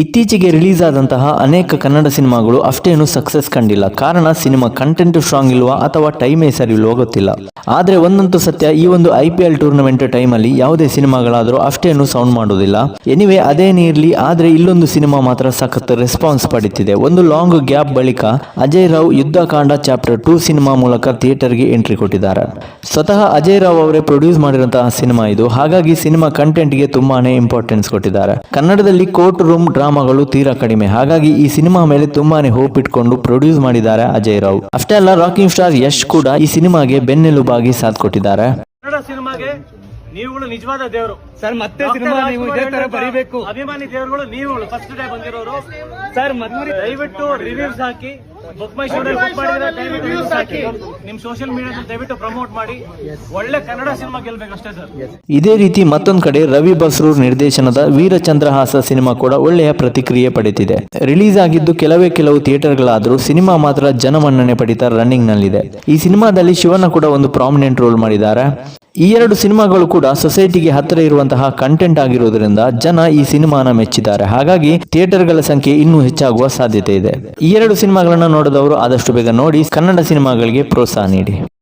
ಇತ್ತೀಚೆಗೆ ರಿಲೀಸ್ ಆದಂತಹ ಅನೇಕ ಕನ್ನಡ ಸಿನಿಮಾಗಳು ಅಷ್ಟೇನು ಸಕ್ಸಸ್ ಕಂಡಿಲ್ಲ. ಕಾರಣ, ಸಿನಿಮಾ ಕಂಟೆಂಟ್ ಸ್ಟ್ರಾಂಗ್ ಇಲ್ವಾ ಅಥವಾ ಟೈಮೇ ಸರಿ ಗೊತ್ತಿಲ್ಲ. ಆದ್ರೆ ಒಂದಂತೂ ಸತ್ಯ, ಈ ಒಂದು ಐ ಪಿ ಎಲ್ ಟೂರ್ನಮೆಂಟ್ ಟೈಮಲ್ಲಿ ಯಾವುದೇ ಸಿನಿಮಾಗಳಾದರೂ ಅಷ್ಟೇನು ಸೌಂಡ್ ಮಾಡೋದಿಲ್ಲ ಎನಿವೆ ಅದೇನೇ ಇರಲಿ ಆದ್ರೆ ಇಲ್ಲೊಂದು ಸಿನಿಮಾ ಮಾತ್ರ ಸಖತ್ ರೆಸ್ಪಾನ್ಸ್ ಪಡೀತಿದೆ. ಒಂದು ಲಾಂಗ್ ಗ್ಯಾಪ್ ಬಳಿಕ Ajay Rao Yuddhakanda chapter two cinema ಮೂಲಕ ಥಿಯೇಟರ್ಗೆ ಎಂಟ್ರಿ ಕೊಟ್ಟಿದ್ದಾರೆ. ಸ್ವತಃ ಅಜಯ್ ರಾವ್ ಅವರೇ ಪ್ರೊಡ್ಯೂಸ್ ಮಾಡಿರುವಂತಹ ಸಿನಿಮಾ ಇದು. ಹಾಗಾಗಿ ಸಿನಿಮಾ ಕಂಟೆಂಟ್ಗೆ ತುಂಬಾನೇ ಇಂಪಾರ್ಟೆನ್ಸ್ ಕೊಟ್ಟಿದ್ದಾರೆ. ಕನ್ನಡದಲ್ಲಿ ಕೋರ್ಟ್ ರೂಮ್ ಡ್ರಾಮಾಗಳು ತೀರಾ ಕಡಿಮೆ. ಹಾಗಾಗಿ ಈ ಸಿನಿಮಾ ಮೇಲೆ ತುಂಬಾನೇ ಹೋಪ್ ಇಟ್ಕೊಂಡು ಪ್ರೊಡ್ಯೂಸ್ ಮಾಡಿದ್ದಾರೆ ಅಜಯ್ ರಾವ್. ಅಷ್ಟೇ ಅಲ್ಲ ರಾಕಿಂಗ್ ಸ್ಟಾರ್ ಯಶ್ ಕೂಡ ಈ ಸಿನಿಮಾಗೆ ಬೆನ್ನೆಲುಬಾಗಿ ಸಾಥ್ ಕೊಟ್ಟಿದ್ದಾರೆ. ಕನ್ನಡ ಸಿನಿಮಾಗೆ ನೀವುಗಳು ನಿಜವಾದ ದೇವರು. ಸರ್ ಮತ್ತೆ ಸಿನಿಮಾ ನೀವು ಇದೇ ತರ ಬರೀಬೇಕು. ಅಭಿಮಾನಿ ದೇವರುಗಳು ನೀವುಗಳು. First day ಬಂದಿರೋರು. ಸರ್ ಮತ್ತೆ ದಯವಿಟ್ಟು ರಿವ್ಯೂಸ್ ಹಾಕಿ. ಬುಕ್ ಮೈ ಶೋನಲ್ಲಿ ಬುಕ್ ಮಾಡಿದ್ರೆ ಹಾಕಿ ನಿಮ್ ಸೋಷಿಯಲ್ ಮೀಡಿಯಾದಲ್ಲಿ ದಯವಿಟ್ಟು ಪ್ರಮೋಟ್ ಮಾಡಿ. ಒಳ್ಳೆ ಕನ್ನಡ ಸಿನಿಮಾ ಗೆಲ್ಬೇಕು ಅಷ್ಟೇ ಸರ್ ಇದೇ ರೀತಿ ಮತ್ತೊಂದು ಕಡೆ ರವಿ ಬಸ್ರೂರ್ ನಿರ್ದೇಶನದ ವೀರಚಂದ್ರಹಾಸ ಸಿನಿಮಾ ಕೂಡ ಒಳ್ಳೆಯ ಪ್ರತಿಕ್ರಿಯೆ ಪಡೆದಿದೆ. ರಿಲೀಸ್ ಆಗಿದ್ದು ಕೆಲವೇ ಕೆಲವು ಥಿಯೇಟರ್ಗಳಾದರೂ ಸಿನಿಮಾ ಮಾತ್ರ ಜನಮನ್ನಣೆ ಪಡಿತಾ ರನ್ನಿಂಗ್ ನಲ್ಲಿದೆ. ಈ ಸಿನಿಮಾದಲ್ಲಿ ಶಿವನ ಕೂಡ ಒಂದು ಪ್ರಾಮಿನೆಂಟ್ ರೋಲ್ ಮಾಡಿದ್ದಾರೆ. ಈ ಎರಡು ಸಿನಿಮಾಗಳು ಕೂಡ ಸೊಸೈಟಿಗೆ ಹತ್ತಿರ ಇರುವಂತಹ ಕಂಟೆಂಟ್ ಆಗಿರುವುದರಿಂದ ಜನ ಈ ಸಿನಿಮಾನ ಮೆಚ್ಚಿದ್ದಾರೆ. ಹಾಗಾಗಿ ಥಿಯೇಟರ್ಗಳ ಸಂಖ್ಯೆ ಇನ್ನೂ ಹೆಚ್ಚಾಗುವ ಸಾಧ್ಯತೆ ಇದೆ. ಈ ಎರಡು ಸಿನಿಮಾಗಳನ್ನು ನೋಡಿದವರು ಆದಷ್ಟು ಬೇಗ ನೋಡಿ ಕನ್ನಡ ಸಿನಿಮಾಗಳಿಗೆ ಪ್ರೋತ್ಸಾಹ ನೀಡಿ.